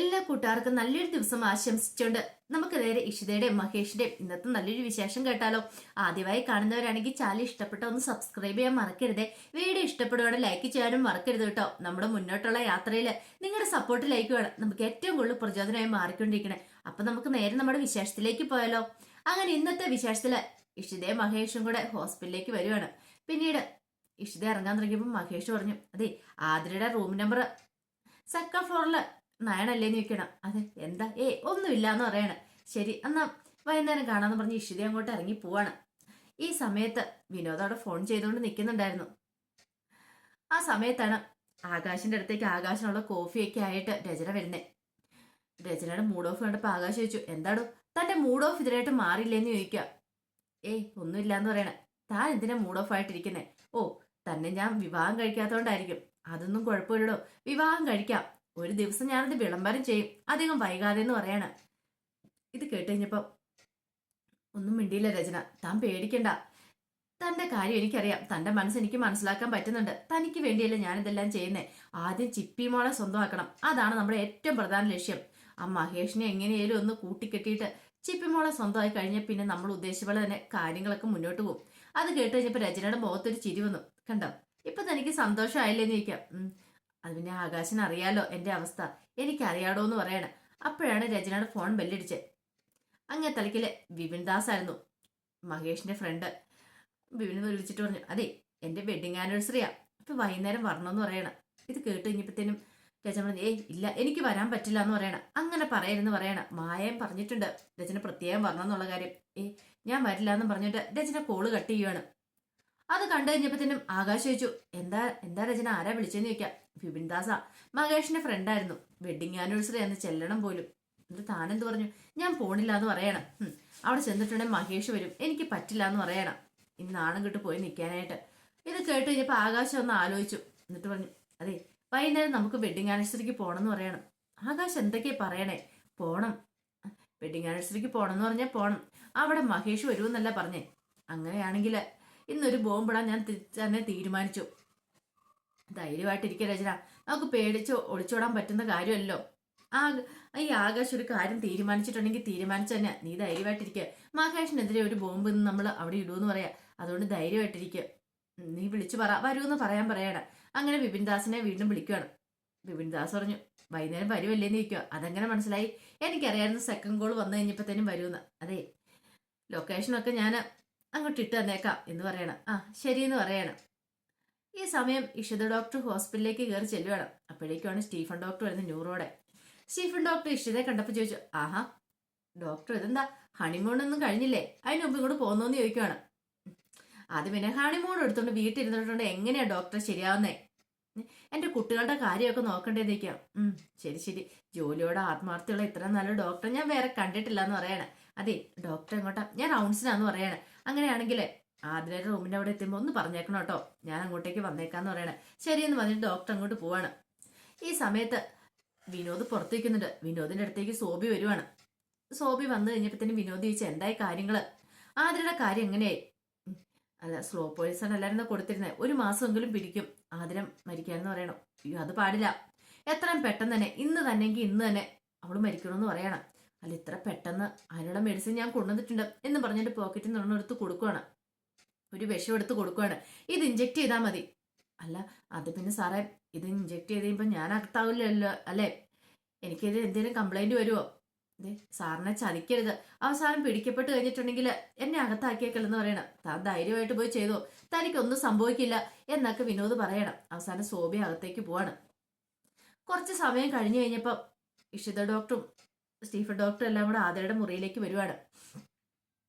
എല്ലാ കൂട്ടുകാർക്കും നല്ലൊരു ദിവസം ആശംസിച്ചുകൊണ്ട് നമുക്ക് നേരെ ഇഷിതയുടെയും മഹേഷിന്റെയും ഇന്നത്തെ നല്ലൊരു വിശേഷം കേട്ടാലോ. ആദ്യമായി കാണുന്നവരാണെങ്കിൽ ചാനൽ ഇഷ്ടപ്പെട്ട ഒന്ന് സബ്സ്ക്രൈബ് ചെയ്യാൻ മറക്കരുതേ. വീഡിയോ ഇഷ്ടപ്പെടുവാണെങ്കിൽ ലൈക്ക് ചെയ്യാനും മറക്കരുത് കേട്ടോ. നമ്മുടെ മുന്നോട്ടുള്ള യാത്രയിൽ നിങ്ങളുടെ സപ്പോർട്ട് ലൈക്ക് വേണം. നമുക്ക് ഏറ്റവും കൂടുതൽ പ്രചോദനമായി മാറിക്കൊണ്ടിരിക്കണേ. അപ്പൊ നമുക്ക് നേരെ നമ്മുടെ വിശേഷത്തിലേക്ക് പോയാലോ. അങ്ങനെ ഇന്നത്തെ വിശേഷത്തിൽ ഇഷിതയും മഹേഷും കൂടെ ഹോസ്പിറ്റലിലേക്ക് വരുവാണ്. പിന്നീട് ഇഷിത ഇറങ്ങാൻ തുടങ്ങിയപ്പോൾ മഹേഷ് പറഞ്ഞു അതെ ആതിരയുടെ റൂം നമ്പർ സെക്കൻഡ് ഫ്ലോറിൽ നയനല്ലേന്ന് ചോദിക്കണം അതെ എന്താ? ഏ ഒന്നുമില്ല എന്ന് പറയണം. ശരി എന്നാ വൈകുന്നേരം കാണാന്ന് പറഞ്ഞ് ഇഷിത അങ്ങോട്ട് ഇറങ്ങി പോവാണ്. ഈ സമയത്ത് വിനോദ് അവിടെ ഫോൺ ചെയ്തുകൊണ്ട് നിൽക്കുന്നുണ്ടായിരുന്നു ആ സമയത്താണ് ആകാശിന്റെ അടുത്തേക്ക് ആകാശിനുള്ള കോഫിയൊക്കെ ആയിട്ട് രചന വരുന്നേ. രചനയുടെ മൂഡ് ഓഫ് കണ്ടപ്പോൾ ആകാശ് ചോദിച്ചു എന്താടോ? തന്റെ മൂഡ് ഓഫ് ഇതിനായിട്ട് മാറിയില്ലേന്ന് ചോദിക്കുക ഏയ് ഒന്നുമില്ല എന്ന് പറയണേ. താൻ എന്തിനാ മൂഡ് ഓഫ് ആയിട്ടിരിക്കുന്നേ? ഓ തന്നെ ഞാൻ വിവാഹം കഴിക്കാത്തതുകൊണ്ടായിരിക്കും അതൊന്നും കുഴപ്പമില്ലടോ. വിവാഹം കഴിക്കാം. ഒരു ദിവസം ഞാനത് വിളംബരം ചെയ്യും. അധികം വൈകാതെ എന്ന് പറയാണ്. ഇത് കേട്ടുകഴിഞ്ഞപ്പം ഒന്നും മിണ്ടിയില്ല രചന. താൻ പേടിക്കണ്ട. തന്റെ കാര്യം എനിക്കറിയാം. തന്റെ മനസ്സ് എനിക്ക് മനസ്സിലാക്കാൻ പറ്റുന്നുണ്ട്. തനിക്ക് വേണ്ടിയല്ലേ ഞാനിതെല്ലാം ചെയ്യുന്നേ. ആദ്യം ചിപ്പി മോളെ സ്വന്തമാക്കണം. അതാണ് നമ്മുടെ ഏറ്റവും പ്രധാന ലക്ഷ്യം. ആ മഹേഷിനെ എങ്ങനെയാലും ഒന്ന് കൂട്ടിക്കെട്ടിയിട്ട് ചിപ്പി മോളെ സ്വന്തമായി കഴിഞ്ഞ പിന്നെ നമ്മൾ ഉദ്ദേശിച്ച പോലെ തന്നെ കാര്യങ്ങളൊക്കെ മുന്നോട്ട് പോകും. അത് കേട്ട് കഴിഞ്ഞപ്പോ രചനയുടെ മുഖത്തൊരു ചിരി വന്നു. കണ്ടോ? ഇപ്പൊ തനിക്ക് സന്തോഷമായില്ലേന്ന് ചോദിക്കാം. അത് പിന്നെ ആകാശിന് അറിയാലോ എന്റെ അവസ്ഥ. എനിക്കറിയാടോ എന്ന് പറയണ. അപ്പോഴാണ് രചനയുടെ ഫോൺ ബെല്ലടിച്ചത് അങ്ങേ തലക്കിലെ വിപിൻ ദാസ് ആയിരുന്നു മഹേഷിന്റെ ഫ്രണ്ട് വിപിൻ വിളിച്ചിട്ട് പറഞ്ഞു അതെ എന്റെ വെഡിങ് ആനിവേഴ്സറിയാ അപ്പൊ വൈകുന്നേരം വരണമെന്ന് പറയണം. ഇത് കേട്ട് കഴിഞ്ഞപ്പോഴത്തേനും രചന പറഞ്ഞു ഏയ് ഇല്ല എനിക്ക് വരാൻ പറ്റില്ല എന്ന് പറയണം. അങ്ങനെ പറയരുന്ന് പറയണം. മായം പറഞ്ഞിട്ടുണ്ട് രചന പ്രത്യേകം വരണം എന്നുള്ള കാര്യം. ഏ ഞാൻ വരില്ല എന്ന് പറഞ്ഞിട്ട് രചന കോൾ കട്ട് ചെയ്യുവാണ്. അത് കണ്ടു കഴിഞ്ഞപ്പോഴത്തേനും ആകാശ് ചോദിച്ചു എന്താ എന്താ രചന? ആരാ വിളിച്ചെന്ന് ചോദിക്കാം? വിപിൻ ദാസ മഹേഷിന്റെ ഫ്രണ്ടായിരുന്നു വെഡിങ് ആനിവേഴ്സറി അന്ന് ചെല്ലണം പോലും. എന്നിട്ട് താനെന്ത് പറഞ്ഞു? ഞാൻ പോണില്ല എന്ന് പറയണം. അവിടെ ചെന്നിട്ടുണ്ടെങ്കിൽ മഹേഷ് വരും. എനിക്ക് പറ്റില്ല എന്ന് പറയണം. ഇന്ന് നാണം കിട്ടു പോയി നിൽക്കാനായിട്ട്. ഇത് കേട്ട് കഴിഞ്ഞപ്പോൾ ആകാശം ഒന്ന് ആലോചിച്ചു. എന്നിട്ട് പറഞ്ഞു അതെ വൈകുന്നേരം നമുക്ക് വെഡിങ് ആനിവേഴ്സറിക്ക് പോകണം എന്ന് പറയണം. ആകാശ് എന്തൊക്കെയാ പറയണേ? പോണം. വെഡിങ് ആനിവേഴ്സറിക്ക് പോകണം എന്ന് പറഞ്ഞാൽ പോണം. അവിടെ മഹേഷ് വരുമെന്നല്ല പറഞ്ഞേ. അങ്ങനെയാണെങ്കിൽ ഇന്നൊരു ബോംബിടാൻ ഞാൻ തന്നെ തീരുമാനിച്ചു. ധൈര്യമായിട്ടിരിക്കുക രചന. നമുക്ക് പേടിച്ച് ഒളിച്ചോടാൻ പറ്റുന്ന കാര്യമല്ലോ. ആ ഈ ആകാശ് ഒരു കാര്യം തീരുമാനിച്ചിട്ടുണ്ടെങ്കിൽ തീരുമാനിച്ചു തന്നെ നീ ധൈര്യമായിട്ടിരിക്കുക മഹേഷിനെതിരെ ഒരു ബോംബ് ഇന്ന് നമ്മൾ അവിടെ ഇടൂന്ന് പറയാം. അതുകൊണ്ട് ധൈര്യമായിട്ടിരിക്കുക നീ വിളിച്ചു പറ. വരൂന്ന് പറയാൻ പറയണം അങ്ങനെ വിപിൻ ദാസിനെ വീണ്ടും വിളിക്കുകയാണ് വിപിൻ ദാസ് പറഞ്ഞു വൈകുന്നേരം വരുമല്ലേന്ന് ചോദിക്കുക അതങ്ങനെ മനസ്സിലായി. എനിക്കറിയായിരുന്നു സെക്കൻഡ് കോൾ വന്നു കഴിഞ്ഞപ്പോഴത്തേനും വരുമെന്ന്. അതെ ലൊക്കേഷനൊക്കെ ഞാൻ അങ്ങോട്ട് ഇട്ട് തന്നേക്കാം എന്ന് പറയണം. ആ ശരിയെന്ന് പറയണം. ഈ സമയം ഇഷിത ഡോക്ടർ ഹോസ്പിറ്റലിലേക്ക് കയറി ചെല്ലുവാണ്. അപ്പോഴേക്കുമാണ് സ്റ്റീഫൻ ഡോക്ടർ വരുന്നത് ന്യൂറോടെ സ്റ്റീഫൻ ഡോക്ടർ ഇഷിതയെ കണ്ടപ്പോൾ ചോദിച്ചു ആഹാ ഡോക്ടർ ഇതെന്താ? ഹണിമൂൺ ഒന്നും കഴിഞ്ഞില്ലേ? അതിന് മുമ്പ് ഇങ്ങോട്ട് പോകുന്നോന്ന് ചോദിക്കുവാണ്. അത് പിന്നെ ഹണിമൂൺ എടുത്തോണ്ട് വീട്ടിലിരുന്നിട്ടുണ്ട് എങ്ങനെയാ ഡോക്ടർ ശരിയാവുന്നേ? എന്റെ കുട്ടികളുടെ കാര്യമൊക്കെ നോക്കണ്ടേന്നിരിക്കാം ശരി ശരി. ജോലിയോട് ആത്മാർത്ഥിയുള്ള ഇത്ര നല്ല ഡോക്ടർ ഞാൻ വേറെ കണ്ടിട്ടില്ല എന്ന് പറയണേ. അതെ ഡോക്ടർ എങ്ങോട്ടാ? ഞാൻ റൗണ്ട്സിനാന്ന് പറയണേ. അങ്ങനെയാണെങ്കിൽ ആദ്യമായിട്ട് റൂമിന്റെ അവിടെ എത്തുമ്പോൾ ഒന്ന് പറഞ്ഞേക്കണം കേട്ടോ. ഞാൻ അങ്ങോട്ടേക്ക് വന്നേക്കാന്ന് പറയണേ. ശരിയെന്ന് പറഞ്ഞിട്ട് ഡോക്ടർ അങ്ങോട്ട് പോവാണ്. ഈ സമയത്ത് വിനോദ് പുറത്തേക്കുന്നുണ്ട്. വിനോദിന്റെ അടുത്തേക്ക് സോബി വരുവാണ്. സോബി വന്നു കഴിഞ്ഞപ്പോഴത്തേനും വിനോദ് ചോദിച്ചു എന്തായി കാര്യങ്ങൾ? ആതിരയുടെ കാര്യം എങ്ങനെയായി? അല്ല സ്ലോ പോയിസൺ അല്ലായിരുന്നു കൊടുത്തിരുന്നത് ഒരു മാസമെങ്കിലും പിടിക്കും. ആതിരം മരിക്കാമെന്ന് പറയണം. അയ്യോ അത് പാടില്ല. എത്രയും പെട്ടെന്ന് തന്നെ ഇന്ന് തന്നെങ്കിൽ ഇന്ന് തന്നെ അവൾ മരിക്കണമെന്ന് പറയണം. അല്ല ഇത്ര പെട്ടെന്ന് അതിനുള്ള മെഡിസിൻ ഞാൻ കൊണ്ടുവന്നിട്ടുണ്ട് എന്ന് പറഞ്ഞിട്ട് പോക്കറ്റിൽ നിന്ന് എടുത്ത് കൊടുക്കുകയാണ് ഒരു വിഷം എടുത്ത് കൊടുക്കുകയാണ് ഇത് ഇഞ്ചെക്ട് ചെയ്താൽ മതി. അല്ല അത് പിന്നെ സാറേ ഇത് ഇഞ്ചെക്ട് ചെയ്ത് കഴിയുമ്പോൾ ഞാൻ അകത്താവില്ലല്ലോ അല്ലേ? എനിക്കിത് എന്തെങ്കിലും കംപ്ലൈന്റ് വരുമോ ദേ സാറിനെ ചതിക്കരുത്. അവസാനം പിടിക്കപ്പെട്ട് കഴിഞ്ഞിട്ടുണ്ടെങ്കിൽ എന്നെ അകത്താക്കിയേക്കല്ലെന്ന് പറയണം. താൻ ധൈര്യമായിട്ട് പോയി ചെയ്തോ? തനിക്കൊന്നും സംഭവിക്കില്ല എന്നൊക്കെ വിനോദ് പറയണം. അവസാനം സോബിയ അകത്തേക്ക് പോവാണ്. കുറച്ച് സമയം കഴിഞ്ഞു കഴിഞ്ഞപ്പം ഇഷിത ഡോക്ടറും സ്റ്റീഫൻ ഡോക്ടർ എല്ലാം കൂടെ ആതിരയുടെ മുറിയിലേക്ക് വരുവാണ്.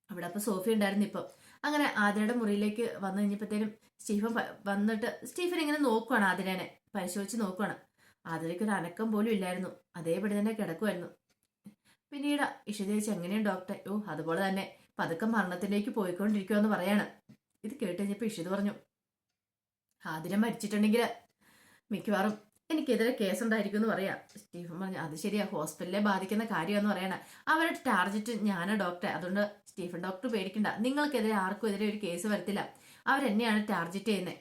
അവിടെ അപ്പൊ സോഫി ഉണ്ടായിരുന്നു ഇപ്പം. അങ്ങനെ ആതിരയുടെ മുറിയിലേക്ക് വന്നു കഴിഞ്ഞപ്പോഴത്തേനും സ്റ്റീഫൻ വന്നിട്ട് സ്റ്റീഫൻ ഇങ്ങനെ നോക്കുവാണ് ആതിരനെ പരിശോധിച്ച് നോക്കുവാണ്. ആതിരയ്ക്ക് ഒരു അനക്കം പോലും ഇല്ലായിരുന്നു അതേപടി തന്നെ കിടക്കുമായിരുന്നു പിന്നീട് ഇഷിത ചോദിച്ചു എങ്ങനെയാണ് ഡോക്ടർ ഓ അതുപോലെ തന്നെ പതുക്കെ മരണത്തിലേക്ക് പോയിക്കൊണ്ടിരിക്കുമെന്ന് പറയാണ്. ഇത് കേട്ട് കഴിഞ്ഞപ്പോൾ ഇഷിത് പറഞ്ഞു ആതിര മരിച്ചിട്ടുണ്ടെങ്കിൽ മിക്കവാറും എനിക്കെതിരെ കേസുണ്ടായിരിക്കും എന്ന് പറയാം. സ്റ്റീഫൻ പറഞ്ഞു അത് ശരിയാ ഹോസ്പിറ്റലിലെ ബാധിക്കുന്ന കാര്യമെന്ന് പറയണ. അവരുടെ ടാർജറ്റ് ഞാനാ ഡോക്ടറെ അതുകൊണ്ട് സ്റ്റീഫൻ ഡോക്ടർ പേടിക്കണ്ട. നിങ്ങൾക്കെതിരെ ആർക്കും എതിരെ ഒരു കേസ് വരത്തില്ല. അവരെന്നെയാണ് ടാർജറ്റ് ചെയ്യുന്നത്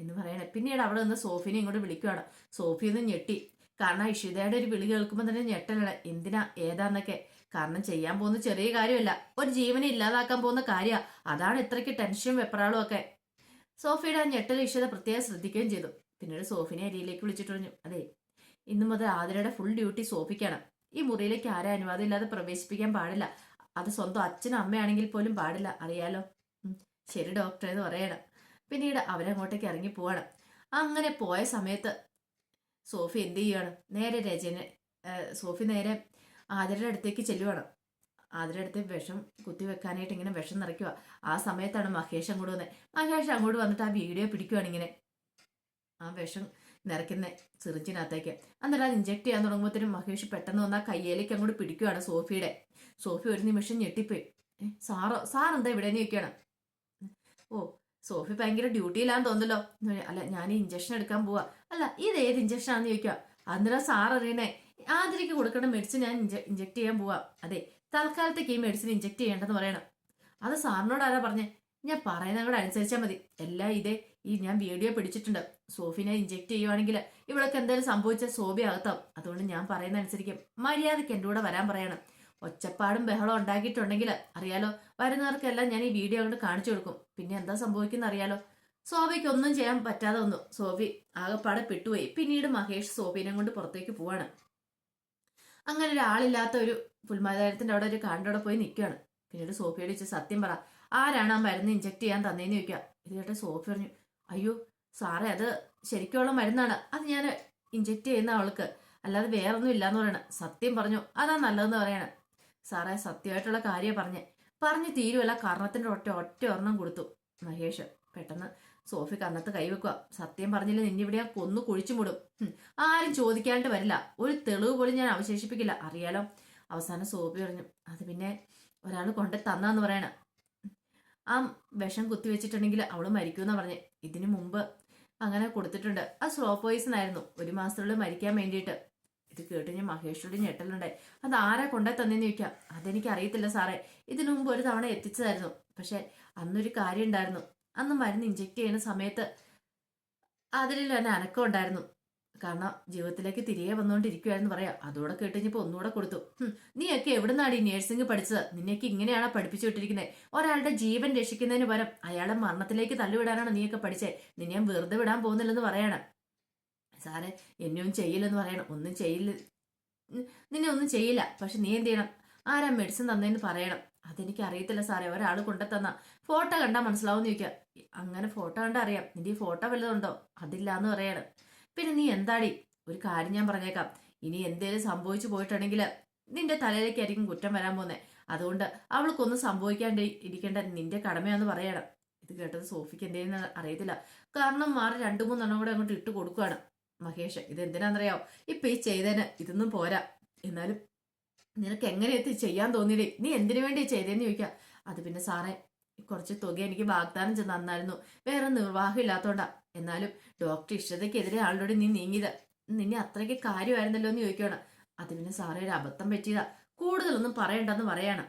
എന്ന് പറയണേ. പിന്നീട് അവിടെ നിന്ന് സോഫിനെ ഇങ്ങോട്ട് വിളിക്കുകയാണ് സോഫി ഒന്ന് ഞെട്ടി. കാരണം ഇഷിതയുടെ ഒരു വിളി കേൾക്കുമ്പോൾ തന്നെ ഞെട്ടലാണ്. എന്തിനാ ഏതാന്നൊക്കെ. കാരണം ചെയ്യാൻ പോകുന്ന ചെറിയ കാര്യമല്ല. ഒരു ജീവനെ ഇല്ലാതാക്കാൻ പോകുന്ന കാര്യ. അതാണ് ഇത്രയ്ക്ക് ടെൻഷനും വെപ്രാളും ഒക്കെ. സോഫിയുടെ ആ ഞെട്ടൽ ഇഷിത പ്രത്യേകം ശ്രദ്ധിക്കുകയും ചെയ്തു. പിന്നീട് സോഫിനെ അരിയിലേക്ക് വിളിച്ചിട്ട് പറഞ്ഞു അതെ ഇന്നു മുതൽ ആതിരയുടെ ഫുൾ ഡ്യൂട്ടി സോഫിക്കാണ്. ഈ മുറിയിലേക്ക് ആരും അനുവാദം ഇല്ലാതെ പ്രവേശിപ്പിക്കാൻ പാടില്ല. അത് സ്വന്തം അച്ഛനും അമ്മയാണെങ്കിൽ പോലും പാടില്ല. അറിയാലോ? ശരി ഡോക്ടർ എന്ന് പറയണം. പിന്നീട് അവരങ്ങോട്ടേക്ക് ഇറങ്ങി പോവാണ്. അങ്ങനെ പോയ സമയത്ത് സോഫി എന്ത് ചെയ്യുകയാണ് നേരെ രജനെ സോഫി നേരെ ആതിരയുടെ അടുത്തേക്ക് ചെല്ലുവാണ്. ആതിരയുടെ അടുത്ത് വിഷം കുത്തി വെക്കാനായിട്ട് ഇങ്ങനെ വിഷം നിറയ്ക്കുക ആ സമയത്താണ് മഹേഷ് അങ്ങോട്ട് വന്നത് മഹേഷ് അങ്ങോട്ട് വന്നിട്ട് ആ വീഡിയോ പിടിക്കുവാണ് ഇങ്ങനെ. വിഷം നിറയ്ക്കുന്ന സിറിഞ്ചിനകത്തേക്ക്. അന്നേരം അത് ഇഞ്ചെക്ട് ചെയ്യാൻ തുടങ്ങുമ്പോഴത്തേനും മഹേഷ് പെട്ടെന്ന് വന്ന് ആ അങ്ങോട്ട് പിടിക്കുവാണ് സോഫിയുടെ. സോഫി ഒരു നിമിഷം ഞെട്ടിപ്പോയി. സാറോ സാറെന്താ ഇവിടെ നിൽക്കുകയാണ് ഓ സോഫി ഭയങ്കര ഡ്യൂട്ടിയിലാന്ന് തോന്നല്ലോ അല്ല ഞാൻ ഇഞ്ചക്ഷൻ എടുക്കാൻ പോവാ. അല്ല ഇത് ഏത് ഇഞ്ചക്ഷൻ ആണെന്ന് ചോദിക്കുക അന്നേരം സാർ അറിയണേ? ആതിരയ്ക്ക് കൊടുക്കേണ്ട മെഡിസിൻ ഞാൻ ഇഞ്ചെക്ട് ചെയ്യാൻ പോവാ. അതെ തൽക്കാലത്തേക്ക് ഈ മെഡിസിൻ ഇഞ്ചെക്ട് ചെയ്യേണ്ടെന്ന് പറയണം. അത് സാറിനോട് ആരാ പറഞ്ഞേ? ഞാൻ പറയുന്നവിടെ അനുസരിച്ചാൽ മതി. എല്ലാം ഇതേ ഈ ഞാൻ വീഡിയോ പിടിച്ചിട്ടുണ്ട്. സോഫിനെ ഇഞ്ചെക്ട് ചെയ്യുവാണെങ്കിൽ ഇവളൊക്കെ എന്തായാലും സംഭവിച്ച സോബി അകത്താവും. അതുകൊണ്ട് ഞാൻ പറയുന്ന അനുസരിക്കും. മര്യാദയ്ക്ക് എന്റെ കൂടെ വരാൻ പറയണം. ഒച്ചപ്പാടും ബഹളം ഉണ്ടാക്കിയിട്ടുണ്ടെങ്കിൽ അറിയാലോ വരുന്നവർക്കെല്ലാം ഞാൻ ഈ വീഡിയോ അങ്ങോട്ട് കാണിച്ചു കൊടുക്കും. പിന്നെ എന്താ സംഭവിക്കുന്ന അറിയാലോ. സോഫിക്ക് ഒന്നും ചെയ്യാൻ പറ്റാതെ വന്നു. സോഫി ആകെപ്പാടെ പെട്ടുപോയി. പിന്നീട് മഹേഷ് സോഫിനെ കൊണ്ട് പുറത്തേക്ക് പോവാണ്. അങ്ങനെ ഒരാളില്ലാത്ത ഒരു പുൽമാതാരത്തിന്റെ അവിടെ ഒരു കാണ്ടോടെ പോയി നിൽക്കുകയാണ്. പിന്നീട് സോഫിയോട് ചോദിച്ചു സത്യം പറ ആരാണ് ആ മരുന്ന് ഇഞ്ചെക്ട് ചെയ്യാൻ തന്നേന്ന് ചോദിക്കുക. ഇത് സോഫി പറഞ്ഞു അയ്യോ സാറേ അത് ശരിക്കുള്ള മരുന്നാണ്. അത് ഞാൻ ഇഞ്ചെക്ട് ചെയ്യുന്ന ആൾക്ക് അല്ലാതെ വേറൊന്നും ഇല്ലാന്ന് പറയണം. സത്യം പറഞ്ഞു അതാ നല്ലതെന്ന് പറയണം. സാറേ സത്യമായിട്ടുള്ള കാര്യം പറഞ്ഞേ. പറഞ്ഞു തീരുവല്ല കർണത്തിന്റെ ഒറ്റ ഒറ്റ ഒരെണ്ണം കൊടുത്തു. മഹേഷ് പെട്ടെന്ന് സോഫി കർണത്ത് കൈവെക്കുക സത്യം പറഞ്ഞില്ല നിന്നിവിടെ ഞാൻ കൊന്നു കുഴിച്ചു മൂടും. ആരും ചോദിക്കാണ്ട് വരില്ല. ഒരു തെളിവ് പോലും ഞാൻ അവശേഷിപ്പിക്കില്ല. അറിയാലോ? അവസാനം സോഫി പറഞ്ഞു അത് പിന്നെ ഒരാൾ കൊണ്ടു തന്നാന്ന് പറയണ. ആ വിഷം കുത്തി വെച്ചിട്ടുണ്ടെങ്കിൽ അവൾ പറഞ്ഞ്. ഇതിനു മുമ്പ് അങ്ങനെ കൊടുത്തിട്ടുണ്ട്. ആ സ്ലോ പോയിസൺ ആയിരുന്നു. ഒരു മാസത്തിനുള്ളിൽ മരിക്കാൻ വേണ്ടിയിട്ട്. ഇത് കേട്ട് ഞാൻ മഹേഷിനോട് ഞെട്ടലുണ്ടായി. അത് ആരാ കൊണ്ടേ തന്നെന്ന് ചോദിക്കാം. അതെനിക്ക് അറിയത്തില്ല സാറേ. ഇതിനു മുമ്പ് ഒരു തവണ എത്തിച്ചതായിരുന്നു. പക്ഷെ അന്നൊരു കാര്യം ഉണ്ടായിരുന്നു അന്ന് മരുന്ന് ഇഞ്ചെക്ട് ചെയ്യുന്ന സമയത്ത് അതിൽ തന്നെ അനക്കം ഉണ്ടായിരുന്നു. കാരണം ജീവിതത്തിലേക്ക് തിരികെ വന്നുകൊണ്ടിരിക്കുവായിരുന്നു പറയാം. അതോടെ കേട്ട് കഴിഞ്ഞപ്പോൾ ഒന്നുകൂടെ കൊടുത്തു. നീയൊക്കെ എവിടുന്നാണ് ഈ നേഴ്സിംഗ് പഠിച്ചത്? നിന്നെയൊക്കെ ഇങ്ങനെയാണോ പഠിപ്പിച്ചു വിട്ടിരിക്കുന്നത് ഒരാളുടെ ജീവൻ രക്ഷിക്കുന്നതിന് പകരം അയാളെ മരണത്തിലേക്ക് തള്ളിവിടാനാണ് നീയൊക്കെ പഠിച്ചത് നിന്നെ ഞാൻ വെറുതെ വിടാൻ പോകുന്നില്ലെന്ന് പറയണം. സാറെ എന്നെയൊന്നും ചെയ്യില്ലെന്ന് പറയണം. ഒന്നും ചെയ്യില്ല. നിന്നെ ഒന്നും ചെയ്യില്ല. പക്ഷെ നീ എന്ത് ചെയ്യണം? ആരാ മെഡിസിൻ തന്നേന്ന് പറയണം. അതെനിക്ക് അറിയത്തില്ല സാറേ. ഒരാൾ കൊണ്ടുതന്ന ഫോട്ടോ കണ്ടാൽ മനസ്സിലാവും ചോദിക്കുക. അങ്ങനെ ഫോട്ടോ കണ്ടാൽ അറിയാം. നിന്റെ ഈ ഫോട്ടോ വല്ലതുണ്ടോ അതില്ല എന്ന് പറയണം. പിന്നെ നീ എന്താടി? ഒരു കാര്യം ഞാൻ പറഞ്ഞേക്കാം. ഇനി എന്തേലും സംഭവിച്ചു പോയിട്ടുണ്ടെങ്കിൽ നിന്റെ തലയിലേക്കായിരിക്കും കുറ്റം വരാൻ പോകുന്നത് അതുകൊണ്ട് അവൾക്കൊന്നും സംഭവിക്കാണ്ട് ഇരിക്കേണ്ട നിന്റെ കടമയാന്ന് പറയണം. ഇത് കേട്ടത് സോഫിക്ക് എന്തേന്ന് അറിയത്തില്ല. കാരണം മാറി രണ്ടു മൂന്നെണ്ണം കൂടെ അങ്ങോട്ട് ഇട്ട് കൊടുക്കുകയാണ് മഹേഷ് ഇത് എന്തിനാണെന്നറിയാവോ? ഇപ്പൊ ഈ ചെയ്തേന് ഇതൊന്നും പോരാ. എന്നാലും നിനക്ക് എങ്ങനെ എത്തി ചെയ്യാൻ തോന്നിയില്ലേ? നീ എന്തിനു വേണ്ടി ചെയ്തേന്ന് ചോദിക്കുക അത് പിന്നെ സാറേ കുറച്ച് തുക എനിക്ക് വാഗ്ദാനം ചെന്ന് തന്നായിരുന്നു. വേറെ നിർവാഹം ഇല്ലാത്തോണ്ടാ. എന്നാലും ഡോക്ടർ ഇഷ്ടതയ്ക്കെതിരെ ആളോട് നീ നീങ്ങിയത്. നിന്നെ അത്രയ്ക്ക് കാര്യമായിരുന്നല്ലോ എന്ന് ചോദിക്കുകയാണ്. അത് പിന്നെ സാറേ ഒരു അബദ്ധം പറ്റിയതാ. കൂടുതലൊന്നും പറയണ്ടെന്ന് പറയാണ്.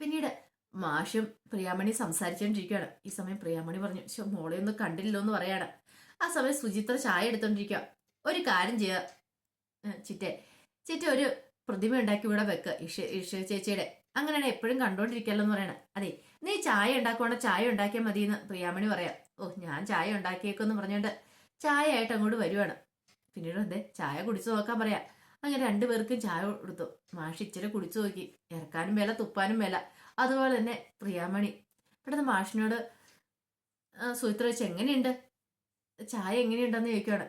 പിന്നീട് മാഷും പ്രിയാമണി സംസാരിച്ചുകൊണ്ടിരിക്കുകയാണ് ഈ സമയം പ്രിയാമണി പറഞ്ഞു ശോ മോളെ ഒന്നും കണ്ടില്ലല്ലോ എന്ന് പറയാണ്. ആ സമയം സുചിത്ര ചായ എടുത്തോണ്ടിരിക്കുക ഒരു കാര്യം ചെയ്യുക ചിറ്റെ ചിറ്റ ഒരു പ്രതിമ ഉണ്ടാക്കി ഇവിടെ വെക്ക് ഇഷ ഇഷ ചേച്ചിയുടെ. അങ്ങനെയാണ് എപ്പോഴും കണ്ടോണ്ടിരിക്കല്ലോ എന്ന് പറയണേ. അതെ നീ ചായ ഉണ്ടാക്കുവാണെ ചായ ഉണ്ടാക്കിയാൽ മതി എന്ന് പ്രിയാമണി പറയാം. ഓ ഞാൻ ചായ ഉണ്ടാക്കിയേക്കെന്ന് പറഞ്ഞുകൊണ്ട് ചായ ആയിട്ട് അങ്ങോട്ട് വരുവാണ്. പിന്നീട് എന്തേ ചായ കുടിച്ചു നോക്കാൻ പറയാം. അങ്ങനെ രണ്ടുപേർക്കും ചായ കൊടുത്തു. മാഷ് ഇച്ചിരി കുടിച്ചു നോക്കി. ഇറക്കാനും മേല തുപ്പാനും മേല. അതുപോലെ തന്നെ പ്രിയാമണി. പെട്ടെന്ന് മാഷിനോട് സുഹിത്ര വെച്ച് എങ്ങനെയുണ്ട്? ചായ എങ്ങനെയുണ്ടെന്ന് ചോദിക്കുകയാണ്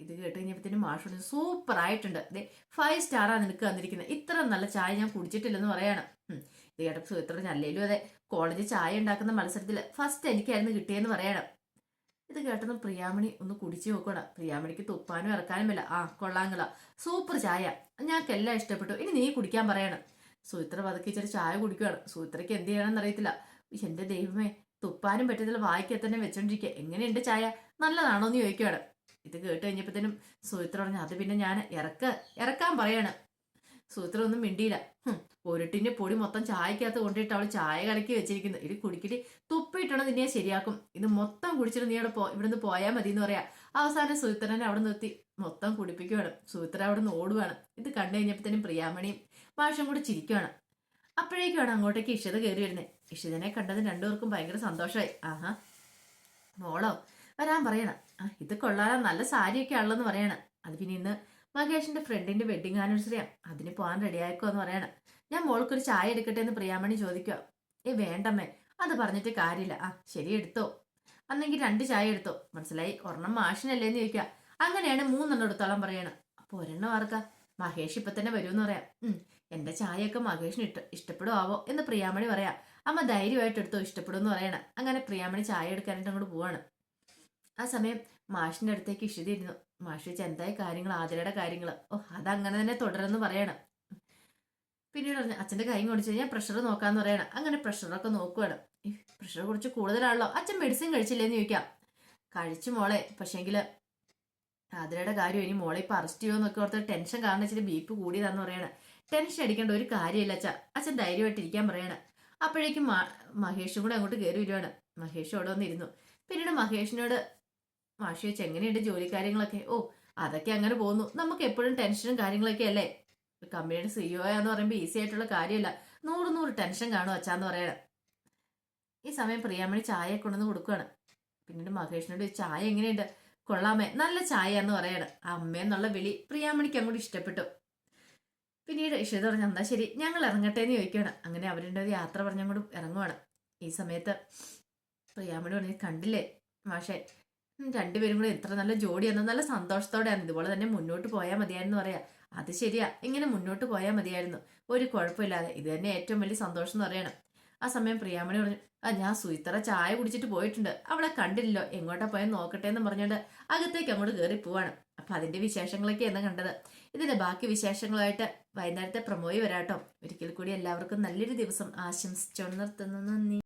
ഇത് കേട്ട് കഴിഞ്ഞപ്പോഴത്തേനും മാഷ് സൂപ്പർ ആയിട്ടുണ്ട്. അതെ ഫൈവ് സ്റ്റാറാണ് നിനക്ക് തന്നിരിക്കുന്നത്. ഇത്ര നല്ല ചായ ഞാൻ കുടിച്ചിട്ടില്ലെന്ന് പറയാണ്. ഇത് കേട്ടപ്പോൾ സുഹിത്ര അല്ലേലും അതെ. കോളേജിൽ ചായ ഉണ്ടാക്കുന്ന മത്സരത്തിൽ ഫസ്റ്റ് എനിക്കായിരുന്നു കിട്ടിയെന്ന് പറയണം. ഇത് കേട്ടതും പ്രിയാമണി ഒന്ന് കുടിച്ചു നോക്കണം പ്രിയാമണിക്ക് തുപ്പാനും ഇറക്കാനും ഇല്ല ആ കൊള്ളാങ്ങള സൂപ്പർ ചായ. ഞങ്ങൾക്കെല്ലാം ഇഷ്ടപ്പെട്ടു. ഇനി നീ കുടിക്കാൻ പറയണം. സുമിത്ര പതുക്കെ ഇച്ചിരി ചായ കുടിക്കുകയാണ് സുമിത്രയ്ക്ക് എന്ത് ചെയ്യണമെന്ന് അറിയത്തില്ല. എന്റെ ദൈവമേ തുപ്പാനും പറ്റത്തില്ല. വായിക്കാൻ തന്നെ വെച്ചോണ്ടിരിക്കുക എങ്ങനെയുണ്ട് ചായ? നല്ലതാണോ എന്ന് ചോദിക്കുകയാണ് ഇത് കേട്ട് കഴിഞ്ഞപ്പോഴത്തേനും സുമിത്ര പറഞ്ഞു അത് പിന്നെ ഞാൻ ഇറക്ക. ഇറക്കാൻ പറയാണ്. സുമിത്ര ഒന്നും മിണ്ടിയില്ല. ഹും, ഒരു ടിന്റെ പൊടി മൊത്തം ചായക്കകത്ത് കൊണ്ടിട്ട് അവൾ ചായ കലക്കി വെച്ചിരിക്കുന്നു. ഇത് കുടിക്കിട്ട് തുപ്പിയിട്ടാണ് നിന്നെ ശരിയാക്കും. ഇത് മൊത്തം കുടിച്ചിട്ട് നീ അവിടെ പോ ഇവിടുന്ന് പോയാൽ മതി എന്ന് പറയാ. അവസാനം സൂത്രനെ അവിടെ നിർത്തി. മൊത്തം കുടിപ്പിക്കുവാണ് സൂത്രൻ അവിടെ നിന്ന് ഓടുവാണ്. ഇത് കണ്ടു തന്നെ പ്രിയാമണിയും മാഷും കൂടി ചിരിക്കുവാണ്. അപ്പോഴേക്കാണ് അങ്ങോട്ടേക്ക് ഇഷിത കയറി വരുന്നത് ഇഷിതനെ കണ്ടത് രണ്ടുപേർക്കും ഭയങ്കര സന്തോഷമായി ആഹാ. മോളോ വരാൻ പറയണം. ഇത് കൊള്ളാലോ. നല്ല സാരിയൊക്കെ ആണല്ലോ പറയണം. അത് പിന്നെ ഇന്ന് മഹേഷിന്റെ ഫ്രണ്ടിന്റെ വെഡിങ് ആനിവേഴ്സറിയാ അതിന് പോകാൻ റെഡിയാക്കോ എന്ന് പറയണം. ഞാൻ മോൾക്കൊരു ചായ എടുക്കട്ടെ എന്ന് പ്രിയാമണി ചോദിക്കുക. ഏ വേണ്ടമ്മേ. അത് പറഞ്ഞിട്ട് കാര്യമില്ല. ആ ശരി എടുത്തോ. അന്നെങ്കിൽ രണ്ട് ചായ എടുത്തോ. മനസ്സിലായി? ഒരെണ്ണം മാഷിനല്ലേ എന്ന് ചോദിക്കുക. അങ്ങനെയാണ് മൂന്നെണ്ണം എടുത്തോളം പറയണം. അപ്പൊ ഒരെണ്ണം ആർക്കാ? മഹേഷ് ഇപ്പൊ തന്നെ വരുമെന്ന് പറയാം. ഉം എന്റെ ചായയൊക്കെ മഹേഷിന് ഇഷ്ട ഇഷ്ടപ്പെടുവാവോ? എന്ന് പ്രിയാമണി പറയാം. അമ്മ ധൈര്യമായിട്ട് എടുത്തോ ഇഷ്ടപ്പെടുമെന്ന് പറയണം. അങ്ങനെ പ്രിയാമണി ചായ എടുക്കാനായിട്ട് അങ്ങോട്ട് പോവാണ്. ആ സമയം മാഷിന്റെ അടുത്തേക്ക് ഇഷിതിരുന്നു മാഷ് ചോദിച്ചാൽ എന്തായി കാര്യങ്ങൾ ആതിരയുടെ കാര്യങ്ങൾ ഓ അതങ്ങനെ തന്നെ തുടരുന്നു പറയണം. പിന്നീട് പറഞ്ഞു അച്ഛന്റെ കൈ കൊണ്ടിച്ച് കഴിഞ്ഞാൽ പ്രഷർ നോക്കാന്ന് പറയണം. അങ്ങനെ പ്രഷറൊക്കെ നോക്കുകയാണ് പ്രഷർ കുറച്ച് കൂടുതലാണല്ലോ. അച്ഛൻ മെഡിസിൻ കഴിച്ചില്ലേന്ന് ചോദിക്കാം. കഴിച്ചു മോളെ. പക്ഷേങ്കിൽ ആതിരയുടെ കാര്യം ഇനി മോളെ ഇപ്പൊ അറസ്റ്റ് ചെയ്യുമെന്നൊക്കെ ഓർത്ത് ടെൻഷൻ കാരണം വെച്ചിട്ട് ബി പി കൂടിയതാന്ന് പറയണ. ടെൻഷൻ അടിക്കേണ്ട ഒരു കാര്യമില്ല അച്ഛ. അച്ഛൻ ധൈര്യമായിട്ട് ഇരിക്കാൻ പറയണ. അപ്പോഴേക്കും മഹേഷും കൂടെ അങ്ങോട്ട് കയറി വരുവാണ്. മഹേഷ് അവിടെ വന്നിരുന്നു. പിന്നീട് മഹേഷിനോട് മാഷി വെച്ച് എങ്ങനെയുണ്ട് ജോലി കാര്യങ്ങളൊക്കെ ഓ അതൊക്കെ അങ്ങനെ പോകുന്നു. നമുക്ക് എപ്പോഴും ടെൻഷനും കാര്യങ്ങളൊക്കെ അല്ലേ? കമ്പനിയുടെ സിഇഒ എന്ന് പറയുമ്പോൾ ഈസി ആയിട്ടുള്ള കാര്യമല്ല. നൂറ് നൂറ് ടെൻഷൻ കാണും അച്ഛാന്ന് പറയണം. ഈ സമയം പ്രിയാമണി ചായ കൊണ്ടുവന്ന് കൊടുക്കുകയാണ് പിന്നീട് മഹേഷിനോട് ചായ എങ്ങനെയുണ്ട്? കൊള്ളാമേ. നല്ല ചായ എന്ന് പറയണം. അമ്മയെന്നുള്ള വിളി പ്രിയാമണിക്ക് അങ്ങോട്ട് ഇഷ്ടപ്പെട്ടു. പിന്നീട് ഇഷിത പറഞ്ഞു എന്നാ ശരി ഞങ്ങൾ ഇറങ്ങട്ടെ എന്ന് ചോദിക്കുകയാണ് അങ്ങനെ അവരുടെ യാത്ര പറഞ്ഞങ്ങോട്ട് ഇറങ്ങുവാണ്. ഈ സമയത്ത് പ്രിയാമണി പറഞ്ഞു കണ്ടില്ലേ മാഷെ രണ്ടുപേരും കൂടെ എത്ര നല്ല ജോഡിയാണ് നല്ല സന്തോഷത്തോടെയാണ്. ഇതുപോലെ തന്നെ മുന്നോട്ട് പോയാൽ മതിയായിരുന്നു പറയാ. അത് ശരിയാ. ഇങ്ങനെ മുന്നോട്ട് പോയാൽ മതിയായിരുന്നു. ഒരു കുഴപ്പമില്ലാതെ. ഇത് തന്നെ ഏറ്റവും വലിയ സന്തോഷം എന്ന് പറയണം. ആ സമയം പ്രിയാമണി പറഞ്ഞു ആ ഞാൻ സുയിത്തറ ചായ കുടിച്ചിട്ട് പോയിട്ടുണ്ട്. അവളെ കണ്ടില്ലല്ലോ. എങ്ങോട്ടാ പോയാൽ നോക്കട്ടെ എന്ന് പറഞ്ഞുകൊണ്ട് അകത്തേക്ക് അങ്ങോട്ട് കയറി പോവാണ്. അപ്പൊ അതിന്റെ വിശേഷങ്ങളൊക്കെ വിശേഷങ്ങളൊക്കെയാണ് കണ്ടത്. ഇതിന്റെ ബാക്കി വിശേഷങ്ങളുമായിട്ട് വൈകുന്നേരത്തെ പ്രമോയി വരാട്ടോ. ഒരിക്കൽ കൂടി എല്ലാവർക്കും നല്ലൊരു ദിവസം ആശംസിച്ചോണ്ട് നിർത്തുന്നു. നന്ദി.